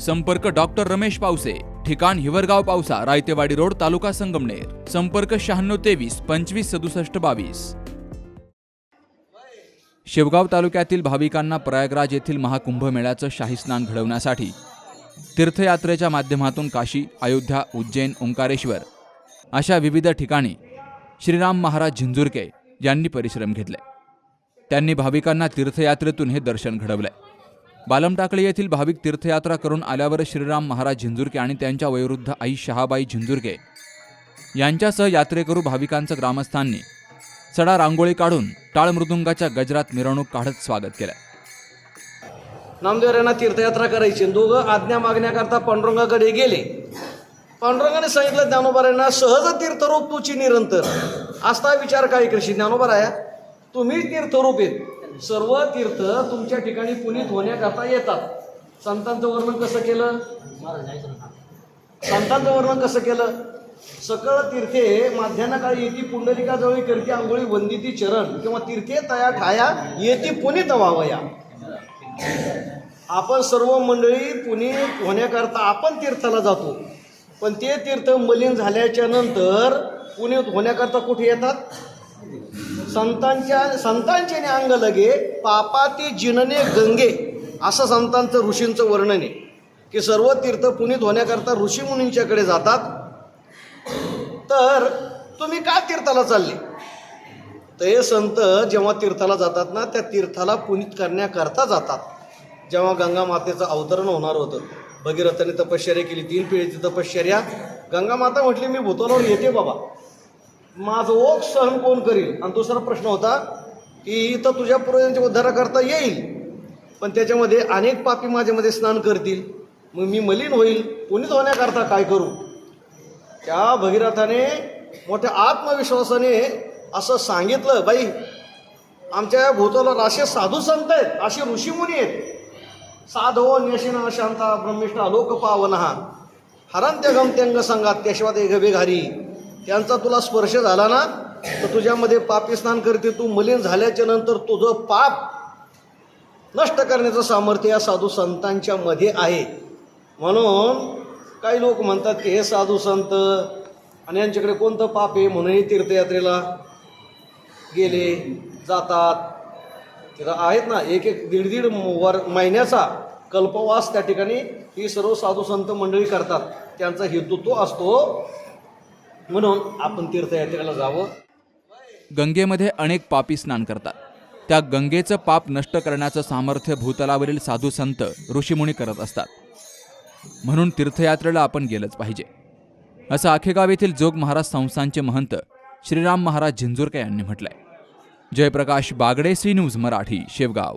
संपर्क डॉक्टर रमेश पावसे ठिकाण हिवरगाव पावसा रायतेवाडी रोड तालुका संगमनेर. संपर्क शहाण्णव तेवीस पंचवीस सदुसष्ट बावीस. शेवगाव तालुक्यातील भाविकांना प्रयागराज येथील महाकुंभ मेळ्याचं शाही स्नान घडवण्यासाठी तीर्थयात्रेच्या माध्यमातून काशी अयोध्या उज्जैन ओंकारेश्वर अशा विविध ठिकाणी श्रीराम महाराज झिंजुरके यांनी परिश्रम घेतले. त्यांनी भाविकांना तीर्थयात्रेतून हे दर्शन घडवलंय. बालमटाकळी येथील भाविक तीर्थयात्रा करून आल्यावर श्रीराम महाराज झिंजुरके आणि त्यांच्या वयोवृद्ध आई शहाबाई झिंजुरके यांच्यासह यात्रेकरू भाविकांचं ग्रामस्थांनी सडा रांगोळी काढून टाळ मृदुंगाच्या गजरात मिरवणूक काढत स्वागत केलं. नामदेवरायांना तीर्थयात्रा करायची दोघं आज्ञा मागण्याकरता पांडुरंगाकडे गेले. पांडुरंगाने सांगितलं ज्ञानोबारायांना सहज तीर्थरूप तुची निरंतर. असता विचार काय करशी ज्ञानोबाराया तुम्ही तीर्थरूप आहेत. सर्व तीर्थ तुमच्या ठिकाणी पुनीत होण्याकरता येतात. संतांचं वर्णन कसं केलं? संतांचं वर्णन कसं केलं? सकळ तीर्थे माध्यान्ह काळी येती पुंडलिकाजवळी करती आंघोळी वंदिती चरण किंवा तीर्थे तया ठाया येती पुनीत व्हावया आपण सर्व मंडळी पुनीत होण्याकरता आपण तीर्थाला जातो. पण ते तीर्थ मलिन झाल्याच्यानंतर पुनीत होण्याकरता कुठे येतात? संतांच्या संतांचे अंग लगे पापाती जिनने गंगे असं संतांचं ऋषींचं वर्णन आहे. की सर्व तीर्थ पुनीत होण्याकरता ऋषी मुनींच्याकडे जातात. तर तुम्ही का तीर्थाला चालले? तर हे संत जेव्हा तीर्थाला जातात ना त्या तीर्थाला पुनीत करण्याकरता जातात. जेव्हा गंगा मातेचं अवतरण होणार होतं. भगीरथाने तपश्चर्या केली तीन पिढीची तपश्चर्या. गंगा माता म्हटली मी भूतोलावर येते बाबा. माझं ओक सहन कोण करील? आणि दुसरा प्रश्न होता की इथं तुझ्या पूर्वजांच्या उद्धाराकरता येईल पण त्याच्यामध्ये अनेक पापी माझ्यामध्ये स्नान करतील. मग मी मलिन होईल. पुनीत होण्याकरता काय करू? त्या भगीरथाने मोठ्या आत्मविश्वासाने असं सांगितलं बाई आमच्या भूताला असे साधू संत आहेत असे ऋषीमुनी आहेत. साधो न्यशिना शांता ब्रह्मिष्ठा लोक पावनहा हरंत्य गमत्यंग संघात त्याशिवाय ते यांचा त्यांचा तुला स्पर्श झाला ना तर तुझ्यामध्ये पापी स्नान करते तू. मलिन झाल्याच्यानंतर तुझं पाप नष्ट करण्याचं सामर्थ्य या साधू संतांच्या मध्ये आहे. म्हणून काही लोक म्हणतात की हे साधू संत आणि यांच्याकडे कोणतं पाप आहे? म्हणूनही तीर्थयात्रेला गेले जातात. तिथं आहेत ना एक एक दीड दीड वर महिन्याचा कल्पवास त्या ठिकाणी ही सर्व साधू संत मंडळी करतात. त्यांचा हेतू तो असतो म्हणून आपण तीर्थयात्रेला जावं. गंगेमध्ये अनेक पापी स्नान करतात. त्या गंगेचं पाप नष्ट करण्याचं सामर्थ्य भूतलावरील साधू संत ऋषीमुनी करत असतात. म्हणून तीर्थयात्रेला आपण गेलंच पाहिजे. असं आखेगाव येथील जोग महाराज संस्थांचे महंत श्रीराम महाराज झिंजुरके यांनी म्हटलंय. Jayprakash Bagade C news Marathi Shevgaon.